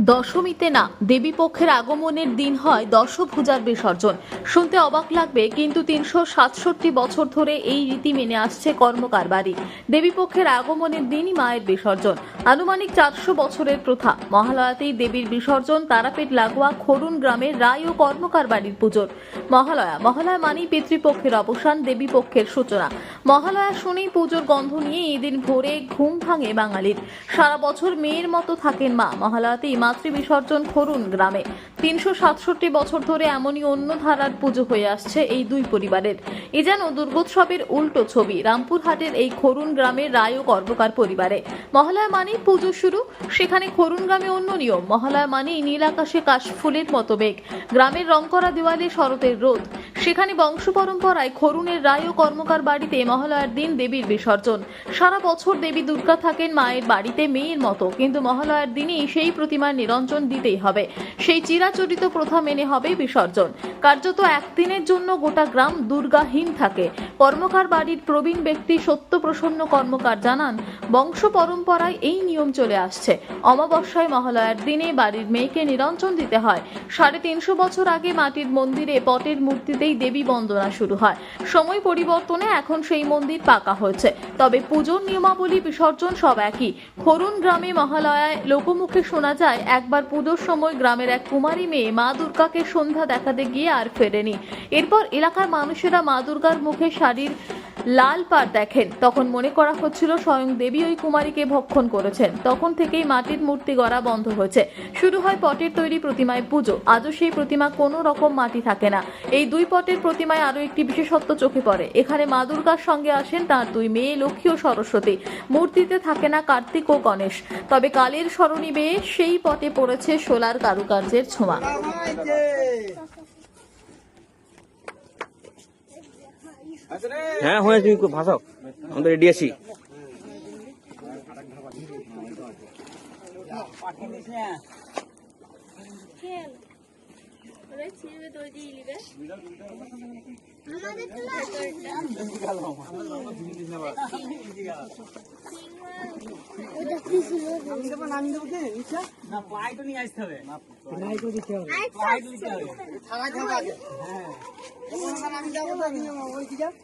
দশমীতে না দেবী পক্ষের আগমনের দিন হয় দশভূজার বিসর্জন। শুনতে অবাক লাগবে, কিন্তু তিনশো সাতষট্টি বছর ধরে এই রীতি মেনে আসছে কর্মকার বাড়ি দেবী পক্ষের আগমনের দিনই মায়ের বিসর্জন। আনুমানিক চারশো বছরের প্রথা। মহালয়াতেই দেবীর বিসর্জন, তারাপীঠ লাগোয়া খরুন গ্রামের রায় ও কর্মকার বাড়ির পুজোর। মহালয়া। মহালয়া মানেই পিতৃপক্ষের অবসান, দেবী পক্ষের সূচনা। মহালয়া শুনেই পুজোর গন্ধ নিয়ে এদিন ভোরে ঘুম ভাঙে বাঙালির। সারা বছর মেয়ের মতো থাকেন মা। মহালয়াতেই মাতৃ বিসর্জন খরুন গ্রামে। তিনশো সাতষট্টি বছর ধরে এমনই অন্য ধারার পুজো হয়ে আসছে এই দুই পরিবারের। এ যেন দুর্গোৎসবের উল্টো ছবি, রামপুরহাটের এই খরুন গ্রামের রায় ও কর্মকার পরিবারে। মহালয়া মানেই পুজো শুরু, সেখানে খরুন গ্রামে অন্য নিয়ম। মহালয়া মানেই নীল আকাশে কাশফুলের মতো বেগ গ্রামের রং করা দেওয়ালে শরতের রোদ সেখানে বংশ পরম্পরায় খরুনের রায় ও কর্মকার বাড়িতে মহালয়ার দিন দেবীর বিসর্জন। সারা বছর দেবী দুর্গা থাকেন মায়ের বাড়িতে মেয়ের মতো, কিন্তু মহালয়ার দিনই সেই প্রতিমার নিরঞ্জন দিতেই হবে। সেই চিরাচরিত প্রথা মেনে হবে বিসর্জন। কার্যত একদিনের জন্য গোটা গ্রাম দুর্গাহীন থাকে। কর্মকার বাড়ির প্রবীণ ব্যক্তি সত্যপ্রসন্ন কর্মকার জানান, বংশ পরম্পরায় এই নিয়ম চলে আসছে। অমাবস্যায় মহালয়ার দিনে বাড়ির মেয়েকে নিরঞ্জন দিতে হয়। সাড়ে তিনশো বছর আগে মাটির মন্দিরে পটের মূর্তিতেই দেবী বন্দনা শুরু হয়। সময় পরিবর্তনে এখন সেই মন্দির পাকা হয়েছে। তবে পুজোর নিয়মাবলী বিসর্জন সব একই। খরুন গ্রামে মহালয়ায় লোকমুখে শোনা যায়, একবার পুজোর সময় গ্রামের এক কুমারী মেয়ে মা দুর্গাকে সন্ধ্যা দেখাতে গিয়ে আর ফেরেনি। এরপর এলাকার মানুষেরা মা দুর্গার মুখে শাড়ির লাল পাড় দেখেন। তখন মনে করা হচ্ছিল স্বয়ং দেবী ওই কুমারীকে ভক্ষণ করেছেন। তখন থেকেই মাটির মূর্তি গড়া বন্ধ হয়েছে। শুরু হয় পটের তৈরি প্রতিমায় পুজো। আজও সেই প্রতিমা কোনো রকম মাটি থাকে না। এই দুই পটের প্রতিমায় আরও একটি বিশেষত্ব চোখে পড়ে। এখানে মা দুর্গার সঙ্গে আসেন তার দুই মেয়ে, লক্ষ্মী ও সরস্বতী। মূর্তিতে থাকে না কার্তিক ও গণেশ। তবে কালের স্মরণী বেয়ে সেই পটে পড়েছে সোলার কারুকার্যের ছোঁয়া। হ্যাঁ হয়ে তুমি ভাসাও আমাদের রেডি আছি।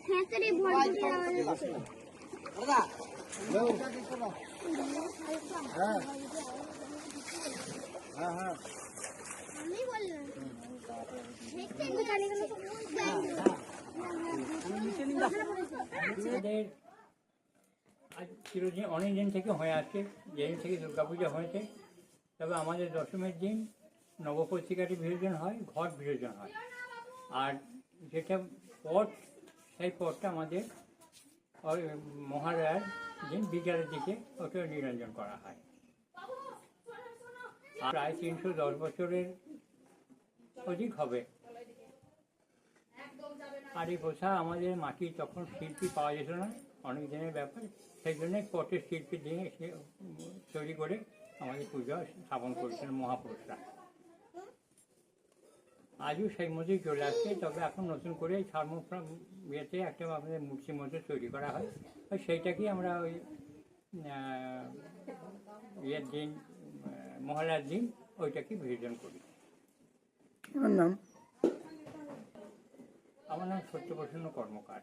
হ্যাঁ। তোর এই ভোল্টটা আমাদের আমি বললাম। দেখতে চিরদিন অনেক দিন থেকে হয়ে আসছে যেদিন থেকে দুর্গাপূজা হয়েছে, তবে আমাদের দশমীর দিন নবপত্রিকাটি বিসর্জন হয়, ঘট বিসর্জন হয়। আর যেটা পট, সেই পটটা আমাদের মহালয়ার দিন বিকালের দিকে ওটা নিরঞ্জন করা হয়। প্রায় তিনশো দশ বছরের অধিক হবে। আর এই আমাদের মাটি তখন শিল্পী পাওয়া যেত না। অনেক দিনের ব্যাপার। সেই জন্য পটের শিল্পী দিয়ে সে তৈরি করে আমাদের পুজো স্থাপন করেছিলেন মহাপুরুষরা। আজও সেই মধ্যেই চলে আসছে তবে এখন নতুন করে ধর্ম ইয়েতে একটা আমাদের মূর্তির মধ্যে তৈরি করা হয়। সেইটাকেই আমরা ওই ইয়ের দিন মহালয়ার দিন ওইটাকে বিসর্জন করি। নাম? আমার নাম সত্যপ্রসন্ন কর্মকার।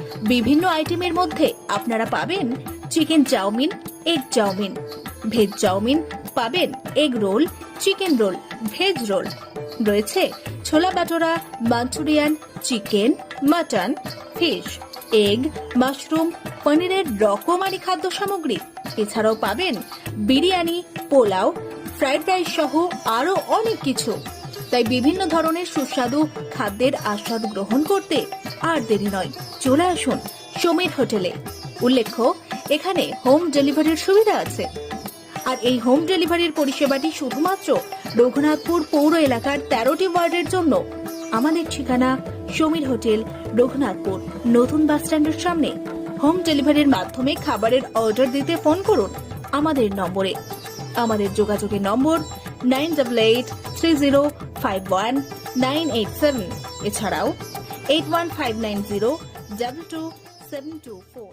বিভিন্ন আইটেমের মধ্যে আপনারা পাবেন chicken chowmein egg chowmein. Veg chowmein পাবেন egg roll chicken roll veg roll রয়েছে ছোলা bhatura, Manchurian, chicken, mutton, fish egg mushroom, পনিরের রকমারি খাদ্য সামগ্রী। এছাড়াও পাবেন বিরিয়ানি, পোলাও, ফ্রাইড রাইস সহ আরও অনেক কিছু। তাই বিভিন্ন ধরনের সুস্বাদু খাদ্যের আস্বাদ গ্রহণ করতে আর দেরি নয়। চলে আসুন সমীর হোটেলে। উল্লেখ্য, এখানে হোম ডেলিভারির সুবিধা আছে। আর এই হোম ডেলিভারির পরিষেবাটি শুধুমাত্র রঘুনাথপুর পৌর এলাকার তেরোটি ওয়ার্ডের জন্য। আমাদের ঠিকানা সমীর হোটেল, রঘুনাথপুর। নতুন বাস স্ট্যান্ডের সামনে হোম ডেলিভারির মাধ্যমে খাবারের অর্ডার দিতে ফোন করুন আমাদের নম্বরে। আমাদের যোগাযোগের নম্বর nine double eight three zero five one nine eight seven. এছাড়াও, eight one five nine zero, double two seven two four.